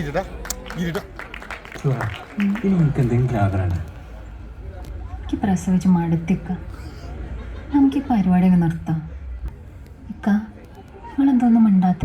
ഇരുടാ ഇരുടാ. ഇനി എനിക്ക് എന്തെങ്കിലും ആഗ്രഹമാണ് എനിക്ക് പ്രസവിച്ച് മടുത്തിക്ക. നമുക്ക് ഈ പരിപാടിയൊക്കെ നിർത്താം. ഇക്ക നിങ്ങളെന്തോന്നും മിണ്ടാത്ത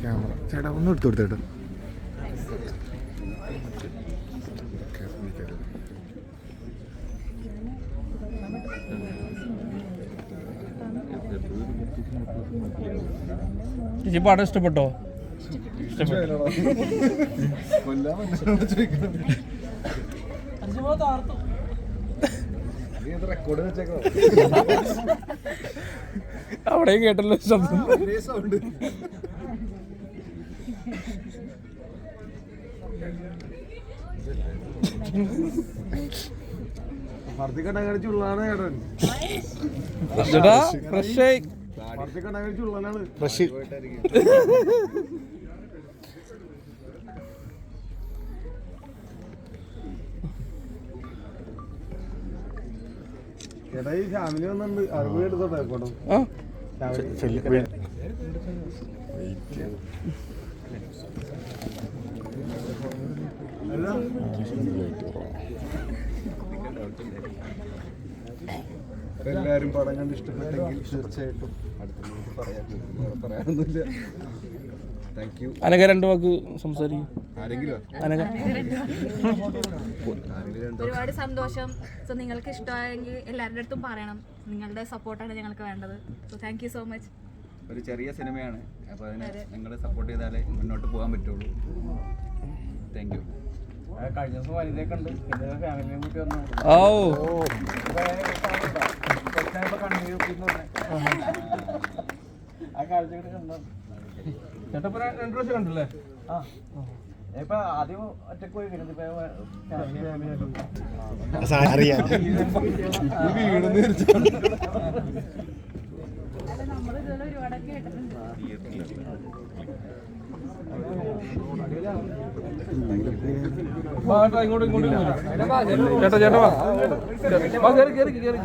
ക്യാമറ ചേട്ടാ ഒന്ന് എടുത്തു കൊടുത്തേട്ടോ ചേച്ചി പാടം ഇഷ്ടപ്പെട്ടോ? ഇഷ്ടപ്പെട്ടു. റെക്കോർഡ് വെച്ചേക്കോ അവിടെയും കേട്ടല്ലോ ശബ്ദം. ചേട്ടാ ഈ ഫാമിലി വന്നിട്ടുണ്ട്. അറിവ് എടുത്തോട്ടെ ഫോട്ടോ ആ എല്ലാരും പടം കണ്ട് ഇഷ്ടപ്പെട്ടെങ്കിൽ തീർച്ചയായിട്ടും അടുത്ത പറയാൻ പറയാനൊന്നുമില്ല അനക രണ്ട് വാക്ക് സംസാരിക്കും. ആരെങ്കിലും? അനക ഒരുപാട് സന്തോഷം. സോ നിങ്ങൾക്ക് ഇഷ്ടമായെങ്കിൽ എല്ലാവരുടെ അടുത്തും പറയണം. നിങ്ങളുടെ സപ്പോർട്ടാണ് ഞങ്ങൾക്ക് വേണ്ടത്. So thank you so much ഒരു ചെറിയ സിനിമയാണ്. അപ്പോൾ അതിനെ നിങ്ങൾ സപ്പോർട്ട് ചെയ്താലേ മുന്നോട്ട് പോകാൻ പറ്റുള്ളൂ. താങ്ക് യു കഴിഞ്ഞ ദിവസം വനിതയൊക്കെ ഉണ്ട്. ഇന്ന് ഫാമിലിയും കൂട്ടി വന്നു. ഓ ആ കാഴ്ചകൾ കണ്ടു രണ്ട് പ്രാവശ്യം കണ്ടല്ലേ? ആ. ഇപ്പൊ ആദ്യം ഒറ്റയ്ക്ക് പോയി കഴിഞ്ഞു ഇപ്പൊ അറിയാം വാ, ചേട്ടാ. ചേട്ടാ വാ. വാ കേറി കേറി കേറി.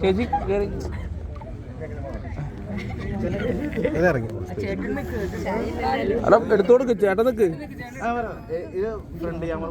ചേച്ചി കേറി. ഇറങ്ങി അല്ല എടുത്തു കൊടുക്ക് ചേട്ടൻ നിക്ക്. ഇത് ഫ്രണ്ട് ക്യാമറ